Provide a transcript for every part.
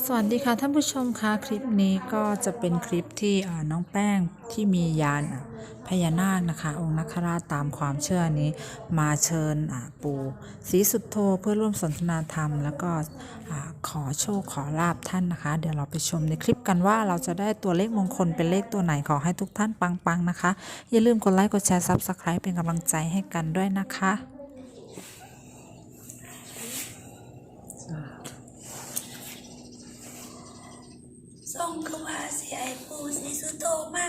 สวัสดีค่ะท่านผู้ชมคะคลิปนี้ก็จะเป็นคลิปที่น้องแป้งที่มียานพญานาคนะคะ องค์นักคราชตามความเชื่อนี้ มาเชิญปู่ศรีสุดโธเพื่อร่วมสนทนาธรรม แล้วก็ขอโชคขอลาบท่านนะคะ เดี๋ยวเราไปชมในคลิปกันว่าเราจะได้ตัวเลขมงคลเป็นเลขตัวไหนขอให้ทุกท่านปังๆนะคะ อย่าลืมกดไลค์กดแชร์ซับสไคร b ์เป็นกำลังใจให้กันด้วยนะคะ ส่งคือว่าสิไอปูสิสุโตมา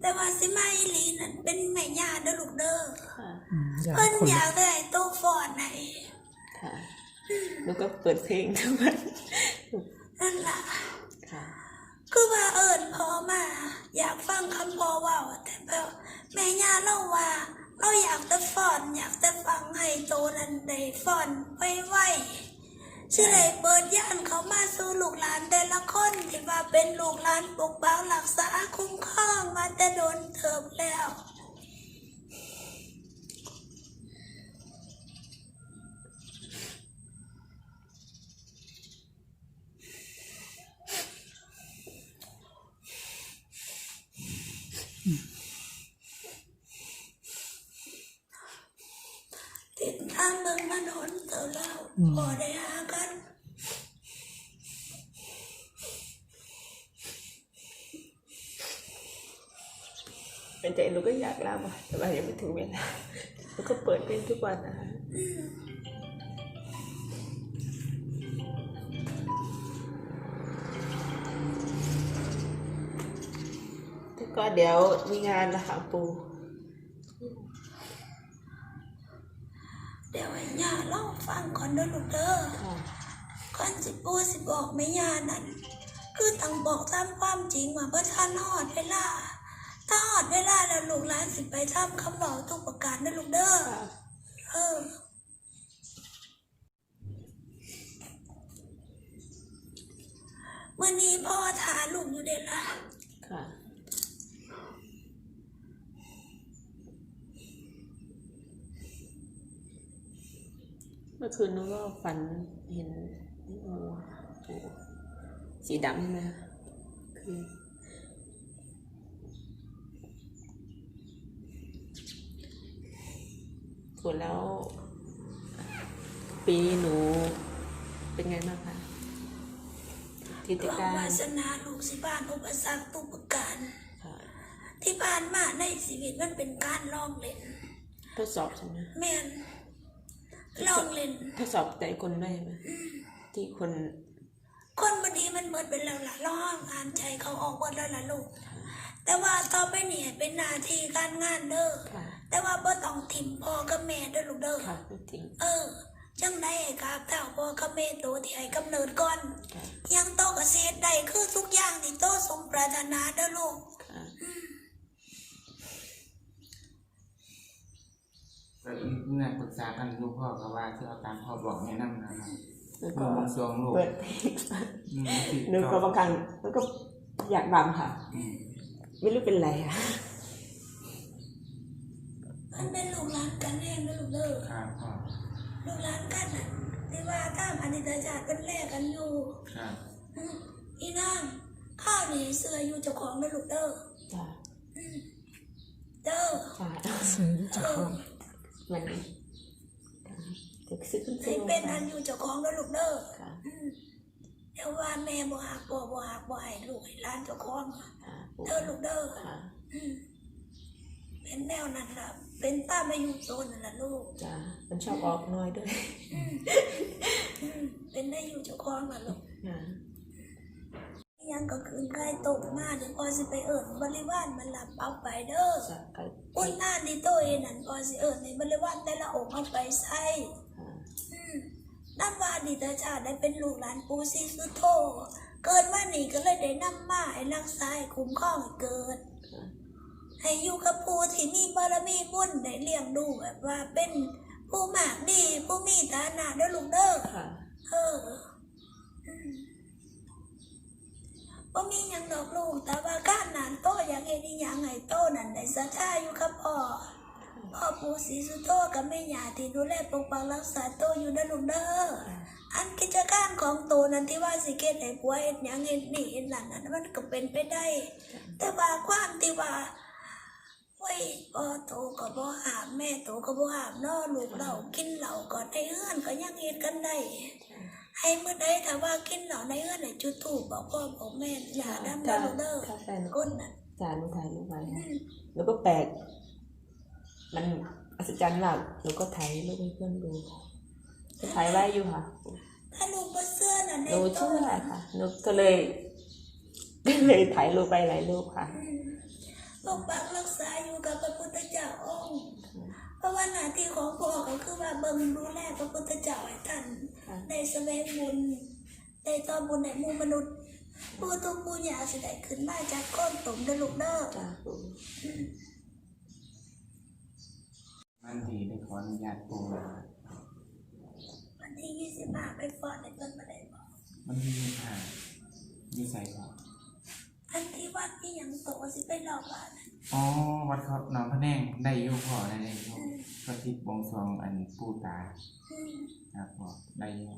แต่ว่าสิมาอีหลีนั่นเป็นแม่ย่าเด้อลูกเด้อค่ะอืมอย่าเพิ่นคนอลุยากกได้โต๊ะฟอนให้ค่ะแล้วก็เปิดเพลงทุกวันนั่นล่ะค่ะคือว่าเอิญพอมา อยากฟังคำพอเว่าแต่แบบแม่ย่าเล่าว่าเราอยากแต่ฟอน อยากแต่ฟังให้โตนั้นได้ฟอนไว้ไว้ ชื่อไรเปิดย่านเขามาสู่ลูกหลานแต่ละคนที่ว่าเป็นลูกหลานปกปักรักษาคุ้มครองมาแต่โดนเถิบแล้วติดตามเมืองมันหนเต่าเล่าพอได้หากัน เป็น ใจหนูก็อยากลาบอะแต่ว่ายังไม่ถึงเวลาแล้วก็เปิดเพลงทุกวันนะคะแล้วก็เดี๋ยวมีงานนะคะปู เดี๋ยวไอ้ย่าเล่าฟังก่อนเด้อลูกเด้อค่ะก่อนสิปูสิบอกแม่ย่านั่น คือต้องบอกตามความจริงว่าเพื่อท่านหอดเวลา ถ้าหอดเวลาแล้วลูกหลานสิไปทำคำบอกทุกประการเด้อลูกเด้อค่ะเออมื่อนี้พ่อทาลูกอยู่เด็ดละค่ะเมื่อคืนหนูก็ฝันเห็นงูปูสีดำใช่ไหมคะคือ วนแล้ว ปีนี้หนูเป็นไงบ้างคะที่จะหวังการวาสนาลูกสิบ้านอุปสรรคทุกประการ ค่ะที่ผ่านมาในชีวิตมันเป็นการลองเล่นทดสอบใช่ไหมแม่นลองเล่น ทดสอบใจคนได้ไหมที่คนคนบดีมันเหมือนเป็นแล้วล่ะลองอ่านใจเขาออกหมดแล้วล่ะลูก แต่ว่าต่อไปเนี่ยเป็นหน้าที่การงานเด้อค่ะ แต่ว่าบ่ต้องถิ่มพ่อกับแม่เด้อลูกเด้อค่ะไม่จริงเออ จังได้กับเท่าพ่อกับแม่โตที่ให้กำเนิดก่อนค่ะยังโตเกษตรได้คือทุกอย่างที่โตสมปรารถนาเด้อลูกค่ะก็อีกเนี่ยปรึกษากันลูกพ่อก็ว่าที่เอาตามพ่อบอกแนะนำนะครับแล้วเมื่ก็อมันสวงลูกเปิดเพลงอืมที่หนูก็บางครั้งแล้วก็อยากรำค่ะอืมไม่รู้เป็นไรค่ะ มันเป็นลูกหลานกันแน่เด้อลูกเด้อครับพ่อลูกหลานกันน่ะที่ว่าตามอนิจจาเป็นแลกกันอยู่ครับอืมอีนางข้าวนี่เสื้ออยู่เจ้าของเด้อลูกเด้อจ้าเด้อจ้าซื้อจากของมันจะซื้อขึ้นให้ซื้อเป็นอันอยู่เจ้าของเด้อลูกเด้อค่ะอืมเดี๋ยวว่าแม่บ่หักพ่อบ่หักบ่ให้ลูกให้หลานเจ้าของค่ะเด้อลูกเด้อค่ะอืมเป็นแนวนั้นล่ะ เป็นตามอายุโซนนั่นล่ะลูกจ้ามันชอบออกน้อยด้วยอืมเป็นได้อยู่เจ้าของล่ะลูกค่ะยังก็คืนใกล้ตกมาเดี๋ยวพอสิไปเอิญบริวารมันหลับเอาไปเด้อจะไปอุนน่านที่โตเองนั่นพอสิเอิญในบริวารแต่ละองค์เอาไปใส่ค่ะอืมนับว่าดิตาชาติได้เป็นลูกหลานปูซีสุโธเกิดมานี่ก็เลยได้นำมาให้รักษาให้คุ้มครองให้เกิดค่ะ ให้อยู่กับผู้ที่มีบารมีบุญได้เลี้ยงดูแบบว่าเป็นผู้มากดีผู้มีฐานะเด้อลูกเด้อค่ะ เอออืมบ่มีหยังดอกลูก แต่ว่าการนานโตอยากเฮ็ดอีหยังให้โตนั่นได้ศรัทธาอยู่กับพ่อพ่อปู่ศรีสุโธกับแม่ย่าที่ดูแลปกปักรักษาโตอยู่เด้อลูกเด้ออันกิจการของตัวนั้นที่ว่าสิเกตให้ผัวเฮ็ดหยังเฮ็ดนี่เฮ็ดนั่นน่ะมันก็เป็นไปได้ แต่ว่าความที่ว่า ไว้ยพ่อโตก็บ่หามแม่โตก็บ่หามเนาะลูกเรากินเหล้าก่อนในเฮือนก็ยังเฮ็ดกันได้ให้มื้อใดถ้าว่ากินเหล้าในเฮือนให้จุดธูปบอกพ่อบอกแม่อย่าดำถ้าเด้อลูกเด้อถ้าแฟนก้นน่ะจานหนูถ่ายรูปไว้นะแล้วก็แปลกมันอัศจรรย์มากหนูก็ถ่ายรูปให้เพื่อนดูจะถ่ายไว้อยู่ค่ะถ้าลูกบ่เชื่อน่ะหในนูโตเชื่อค่ะหนูก็เลยเลยถ่ายรูปไปหลายรูปค่ะ ปกปักรักษาอยู่กับพระพุทธเจ้าองค์เพราะว่าหน้าที่ของพ่อก็คือว่าเบิ่งดูแลพระพุทธเจ้าให้ท่านค่ะได้แสวงบุญได้ต่อบุญในหมู่มนุษย์ผู้ทุกผู้ยาสิได้ขึ้นมาจากก้นตุ่มเด้อลูกเด้อจ้าปูมันดีได้ขออนุญาตปูนะครับวันที่ยี่สิบห้าไปฟอดในต้นมะเร็งบอกมันมีผ่ามีใส่ก่อน อันที่วัดที่ยังโตสิไปรอบบ้านน่ะอ๋อ วัดเขาหน้องพะแนงได้อยุพ่อได้อยุก็ทิศบวงสรวงอันปูตาอืมครับพ่อได้อยุ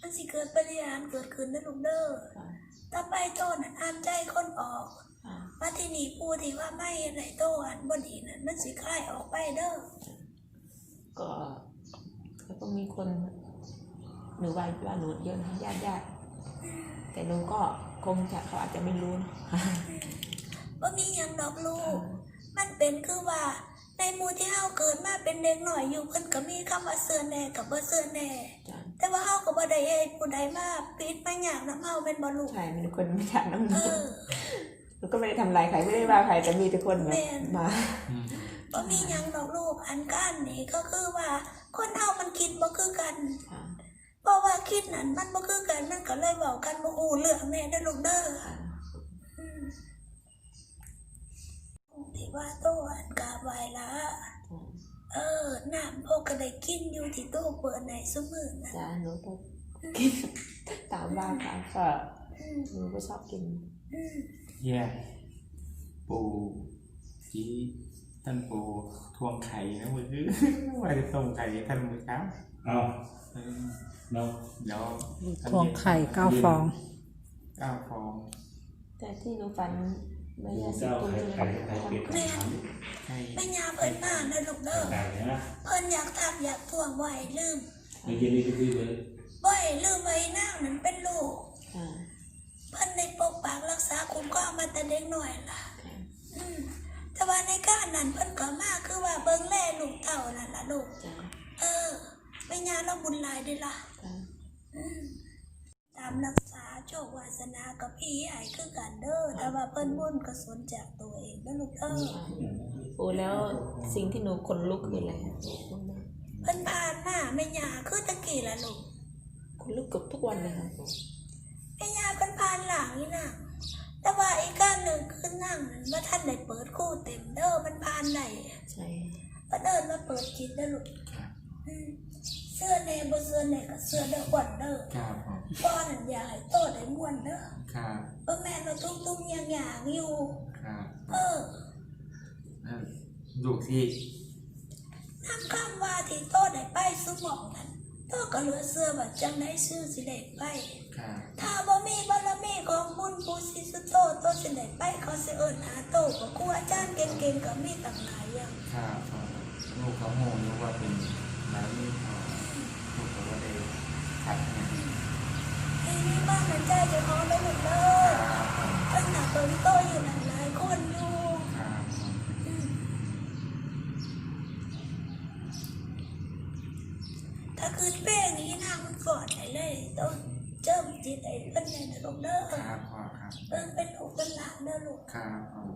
มันสิเกิดปริยานเกิดขึ้นนะลูกเด้อค่ะต่อไปโตน่ะอ่านใจคนออกค่ะว่าที่นี่ผู้ที่ว่าไม่ไรโตอันบดีนั่นมันสิคลายออกไปเด้อก็แล้วก็มีคนหนูว่าว่าหนูเยอะนะญาติญาติแต่หนูก็ คงจะเขาอาจจะไม่รู้นะว่ามีหยังดอกลูก มันเป็นคือว่า ในหมู่ที่เฮาเกิดมาเป็นเด็กหน่อยอยู่เพิ่นก็มีคำว่าเสื้อแหน่กับบ่เสื้อแหน่จ้าแต่ว่าเฮาก็บ่ได้ให้ผู้ใดมาปิดมาหยังนํเฮาเป็นบ่ลูกใช่มีคนไม่ถามน้องหเอนูอหนูก็ไม่ได้ทำลายใครไม่ได้ว่าใครแต่มีแต่คนแบบแม่นมาอืมบ่มีหยังดอกลูกอันกันนี่ก็คือว่า คนเฮามันคิดบ่คือกันค่ะ เพราะว่าคิดนั้นมันบ่คือกันมันก็เลยเว้ากันบ่ฮู้เรื่องแน่เด้อลูกเด้อค่ะอืมที่ว่าโตอันกาไว้ละเออน้ำพวกก็ได้กินอยู่ที่ตู้เปิดในซุมือนะจ้าหนูก็กินตามบ้านตามก็อืมหนูก็ชอบกินอืมเย่ปูจีท่านปูทวงไข่นะมือคือว่าจะส่งไข่ท่านมือเช้า เอาเออเราเดี๋ยวทวงไข่เก้าฟอง เก้าฟองแต่ที่หนูฝันไม่ดูยาสิเจ้าตุ้มไข่ใช่ไหมไข่ไข่เป็ดแม่ไข่แม่ยาเพิ่นมานะลูกเด้อไก่เนี่ยนะเพิ่นอยากทักอยากทวงไว้ลืมไม่กินนี่ก็คือเลยไว้ลืมไว้นางนั้นเป็นลูกค่ะเพิ่นได้ปกปักรักษาคุ้มครองมาแต่เด็กน้อยล่ะค่ะอืมแต่ว่าในการนั้นเพิ่นก็มาคือว่าเบิ่งแลลูกเต่านั่นล่ะลูกจ้าเออ แม่ยาเราบุญหลายเด้อล่ะค่ะอืมตามรักษาโชควาสนากับพี่ใหญ่คือกันเด้อแต่ว่าเพิ่นบุญก็สนจากตัวเองนะลูกเอ้ยโอ้แล้วสิ่งที่หนูขนลุกคืออะไรอะเพิ่นผ่านมาแม่ยาคือตะกี้ล่ะลูกขนลุกเกับทุกวันเลยค่ะแม่ยาเพิ่นผ่านหลังนี่น่ะแต่ว่าอีกการหนึ่งคือนั่งนั่นว่าท่านได้เปิดคู่เต็มเด้อมันผ่านได้ใช่เพิ่นเดินมาเปิดจิตเด้อลูกครับอืม เสื้อแน่บ่เสื้อแน่ก็เสื้อเด้อขวัญเด้อครับผมป้อนนั่นอยากให้โตได้ม่วนเด้อครับบ่แม่นว่าตุ้งๆอย่างๆอยู่ ครับเออเออดูที่นำคำว่าที่โตได้ไปสมองนั้นโตก็เหลือเสื้อว่าจังได้ชื่อสิได้ไปครับถ้าบ่มีบารมีของบุญปูสิสุโตโตสิได้ไปเขาสิเอิ้นหาโตก็ครูอาจารย์เก่งๆก็มีตั้งหลายอย่างครับผมลูกเขาโหนึกว่าเป็นร้านนี้พอลูกเขาก็ได้ ขัดเนี่ยทีนี้บ้านมันใจจะพอได้หมดเลคยรับผมเพิ่นน่ะเบิ่งโตอยู่นั่นหลายคนอยู่ครับผมอืมถ้าคืนเป้งนี้นางมันกอดได้เลยต้องเจิมจิตไอ้เพิ่นเนี่ยนะลูกเด้อครับพ่อครับเพิ่นเป็นลูกเป็นหลานเด้อลูกครับผม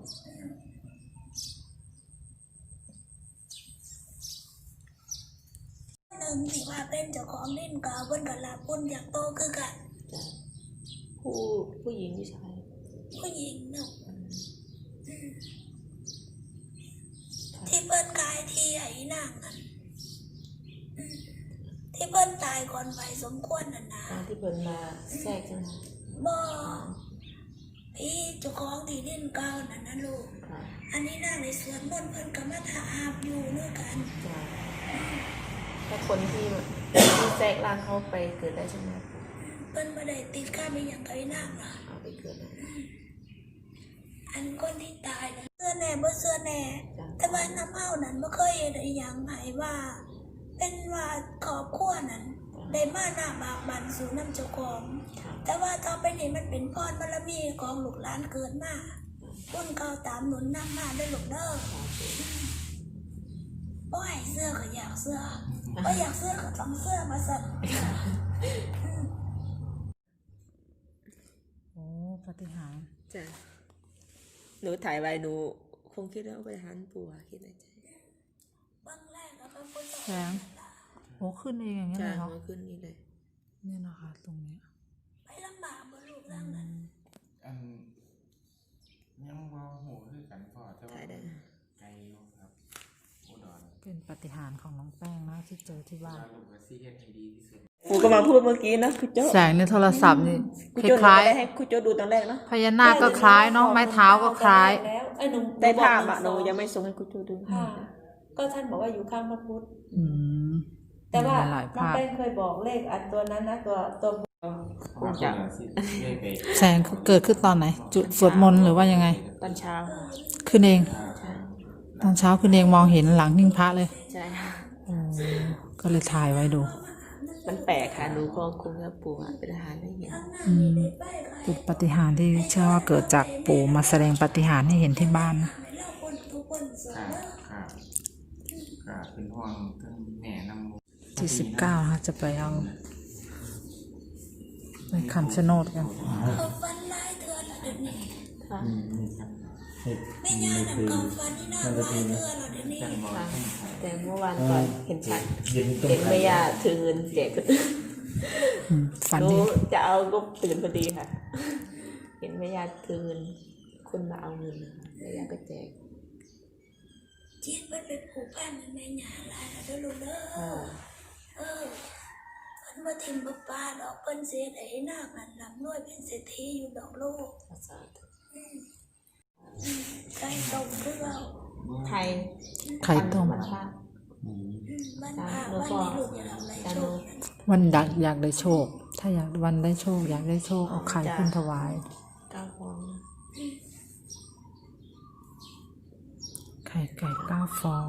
หนึ่ งที่ว่าเป็นเจ้าของเล่นกาเพิ่นก็ลาปุ่นอยากโตคือกันจ้าผู้ผู้หญิงผู้ชายผู้หญิงเนาะอืมค่ะที่เพิ่นกายที่ไอ้นางนั่นอืมที่เพิ่นตายก่อนวัยสมควรน่ะนะอ่าที่เพิ่นมาแทรกใช่ไหมคะบ่พี่เจ้าของที่ดินเก่านั่นนะลูกค่ะอันนี้นางในสวนมนต์เพิ่นก็มาถามอยู่ด้วยกัน จ้าแต่คนที่ที่แทรกร่างเขาไปเกิดได้ใช่ไหมครับเพิ่นบ่ได้ติดข้ามไปอย่างไกลน้ำล่ะเอาไปเกิดได้อันคนที่ตายน่ะเสื้อแน่บ่เสื้อแน่แต่ว่าน้ำเฮานั้นบ่เคยเห็นอีหยังให้ว่า เป็นว่าครอบครัวนั้น ได้มาหน้าบากบันสู่น้ำเจ้าของครับแต่ว่าต่อไปนี้มันเป็นพรบารมีของลูกหลานเกิดมาบุญเก่าตามหนุนนำมาได้อลูกเด้อบ่ให้เสื้อก็อยากเสื้อ บ่อยากเสื้อก็ต้องเสื้อมาสั่นโอ้ปฏิหารย์จ้ะหนูถ่ายไว้หนูคงคิดว่าไปหันปู่อะคิดในใจบางแรกก็เป็นคนแสงโอ้ขึ้นเองอย่างเงี้ยจ้ะเลยเหรอมาขึ้นนี่เลย เนี่ยนะคะตรงเนี้ยไปลำบากบ่ลูกหลานนั้นอันยังว่าหูคือกันพอแต่ว่าถ่ายได้ ไกลอยู่ครับอุดร เป็นปฏิหารย์ของน้องแป้งนะที่เจอที่บ้านเราลูกก็ซีเฮ็ดให้ดีที่สุดปู่ก็มาพูดเมื่อกี้นะคุณโจ้แสงในโทรศัพท์นี่คุณคโจ้หนูล้ายไม่ได้ให้คุณโจ้ดูตอนแรกนะๆพญานาคก็คล้ายเนาะไม้เท้าก็คล้าย แล้วไอ้ยหนูได้ภาพบอะกหนูยังไม่ส่งให้คุณโจ้ดูค่ะก็ท่านบอกว่าอยู่ข้างพระพุทธ อืมแต่ว่าหลายน้องภาพ แป้งเคยบอกเลขอันตัวนั้นนะตัวตัวคงจะสิได้ไปแสงเกิดขึ้นตอนไหน จุดสวดมนต์หรือว่ายังไง ตอนเช้าค่ะขึ้นเองใช่ ตอนเช้าขึ้นเองมองเห็นหลังหิ้งพระเลยใช่ค่ะโอ้ก็เลยถ่ายไว้ดู มันแปลกค่ะหนูก็คงจะปู่อะเป็นอาหารได้เห็นอืมเป็นปฏิหารย์ที่เชื่อว่าเกิดจากปู่มาแสดงปฏิหารย์ให้เห็นที่บ้านนะให้เราคนทุกคนสวค่ะค่ะค่ะเป็นห่วงทั้งแม่น้ำมูกที่สิบเก้านะคะจะไปเอาไปคำชะโนดกันเขาฟันลายเถื่อนแล้วเดี๋ยวนี้ค่ะไม่ยากนะเขาฟันนี่น่าลายเถื่อนแล้วเดี๋ยวนี้จังบอกค่ะแต่เมื่อวานก่อนเห็นชัดเย็นตรเห็นแม่ย่าถือเงินแจกอืมฝันหนูดีจะเอาก็ตื่นพอดีค่ะ เห็นแม่ย่าถือเงินคนมาเอาเงินนะคะแม่ย่าก็แจกจิตมันเป็นผูกพันมันไม่หยาลายแล้วเด้อลูกเด้อค่ะเออเพิ่นมาทิมบ่ปลาดอกเพิ่นเสียได้หน้ากันลำรวยเป็นเศรษฐีอยู่ดอกโลก ไก่ต้มคือเราไทยไข่ต้มวันพระอืมมันพาวันนี้ลูกอยากได้จาโชนุควันอยากอยากได้โชค ถ้าอยากวันได้โชค อยากได้โชคเอาไข่ขึ้นถวาย เก้าฟอง ไข่ไก่เก้าฟอง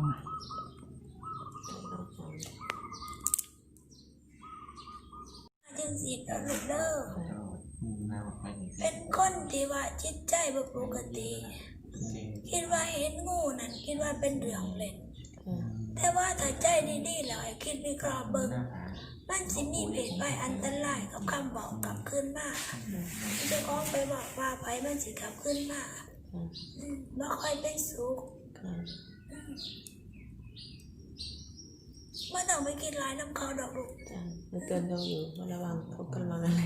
เก้าฟองจังสิเอาลูกเด้อน่าบอกไปนี่ เป็นคนที่ว่าจิตใจบ่ปกติจริงคิดว่าเห็นงูนั่นคิดว่าเป็นเรื่องเล่นค่ะแต่ว่าถ้าใจดีๆแล้วให้คิดวิเคราะห์เบิ่งหน้าผามันสิมีเพศภัยอันตรายกับคำบอกกลับคืนมาเจะอ้องไปบอกว่าภัยมันสิกลับคืนมาค่ะอืมบ่ค่อยเป็นสุขค่ะบ่ต้องไปคิดร้ายน้ำเขาดอกลูกจ้ะหนูเตือนเราอยู่ว่าระวังเขากำลังอะไร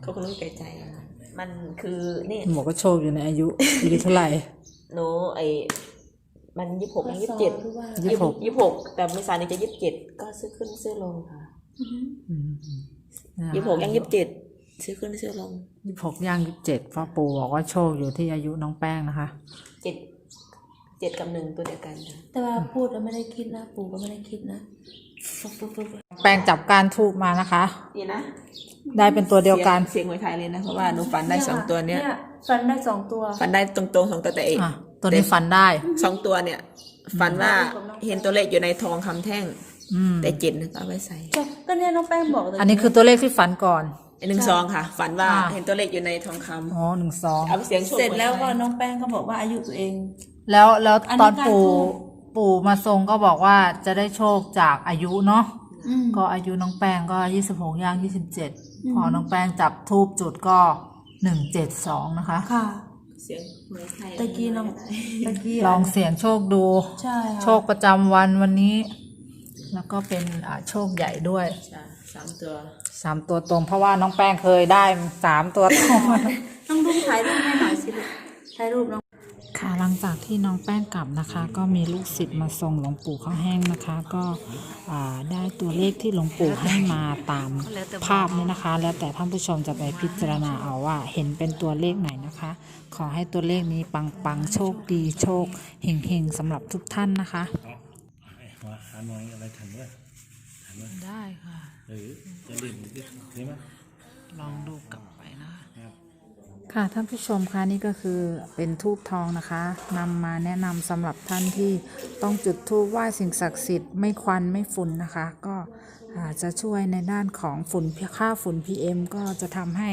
เขากำลังไกลใจอะค่ะ มันคือนี่หมอก็โชคอยู่ในอายุอายุเท่าไหร่หนูไอ้มันยี่สิบหกยี่สิบเจ็ดหรือว่ายี่สิบหกยี่สิบหกแต่เมษายนนี้จะยี่สิบเจ็ดก็ซื้อขึ้นซื้อลงค่ะอืมยี่สิบหกยังยี่สิบเจ็ดซื้อขึ้นซื้อลงยี่สิบหกย่างยี่สิบเจ็ดพ่อปู่บอกว่าโชคอยู่ที่อายุน้องแป้งนะคะเจ็ดเจ็ดกับหนึ่งตัวเดียวกันค่ะแต่ว่าพูดแล้วไม่ได้คิดนะ ปู่ก็ไม่ได้คิดนะ แป้งจับการทูบมานะคะ นี่นะได้เป็นตัวเดียวกัน เสียงหวยไทยเลยนะ เพราะว่าหนูฝันได้สองตัวเนี้ยฟันได้สองตัวฝันได้ตรงๆสองตัวแต่เองอะตัวนี้ฟันได้ สองตัวเนี่ย ฝันว่าเห็นตัวเลขอยู่ในทองคำแท่ง อืมแต่เจ็ดนะก็เอาไว้ใส่ก็เนี่ยน้องแป้งบอกเลยอันนี้คือตัวเลขที่ฝันก่อนไอ้หนึ่งซองค่ะ ฝันว่าอ่า เห็นตัวเลขอยู่ในทองคำอ๋อหนึ่งสองเอาไปเสียงโชคเสร็จแล้วก็หยไทยน้องแป้งก็บอกว่าอายุตัวเอง แล้วแล้วอันตนี้อนการปู่ทูบ ปู่มาทรงก็บอกว่าจะได้โชคจากอายุเนาะอืม ก็อายุน้องแป้งก็ยี่สิบหกย่างยี่สิบเจ็ดพอน้องแป้งจับทูบจุดก็หนึ่งเจ็ดสองนะคะ ค่ะ เสียงหวยไทยตะกี้น้องตะกี้ลองเสี่ยงโชคดู ใช่ค่ะโชคประจำวันวันนี้ แล้วก็เป็นอ่าโชคใหญ่ด้วยใช่สามตัวสามตัวตรง เพราะว่าน้องแป้งเคยได้สามตัวตรงน้องลุงถ่ายรูปให้หน่อยสิลูกถ่ายรูปน้องค่ะ หลังจากที่น้องแป้งกลับนะคะ ก็มีลูกศิษย์มาส่งหลวงปู่ข้าวแห้งนะคะ ก็อ่าได้ตัวเลขที่หลวงปู่ให้มาตามภาพนี้นะคะ แล้วแต่ท่านผู้ชมจะไปพิจารณาเอาว่าเห็นเป็นตัวเลขไหนนะคะ ขอให้ตัวเลขนี้ปังปังๆโชคดีโชคเฮงๆสำหรับทุกท่านนะคะมาหาหน่อยอะไรทันด้วยทหันมาได้ค่ะเออจะเล่นนี่มั้ยลองดูกลับไปนะคะครับ ค่ะท่านผู้ชมคะนี่ก็คือเป็นทูบทองนะคะนำมาแนะนำสำหรับท่านที่ต้องจุดทูบไหว้สิ่งศักดิ์สิทธิ์ไม่ควันไม่ฝุ่นนะคะ ก็จจะช่วยในด้านของฝุ่นค่าฝุ่น PM ก็จะทำให้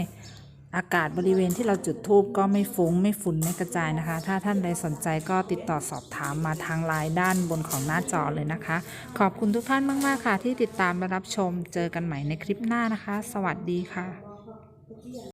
อากาศบริเวณที่เราจุดทูบก็ไม่ฟุ้งไม่ฝุ่นไม่กระจายนะคะ ถ้าท่านใดสนใจก็ติดต่อสอบถามมาทางไลน์ด้านบนของหน้าจอเลยนะคะ ขอบคุณทุกท่านมาก ๆ ค่ะ ที่ติดตามและรับชมเจอกันใหม่ในคลิปหน้านะคะ สวัสดีค่ะ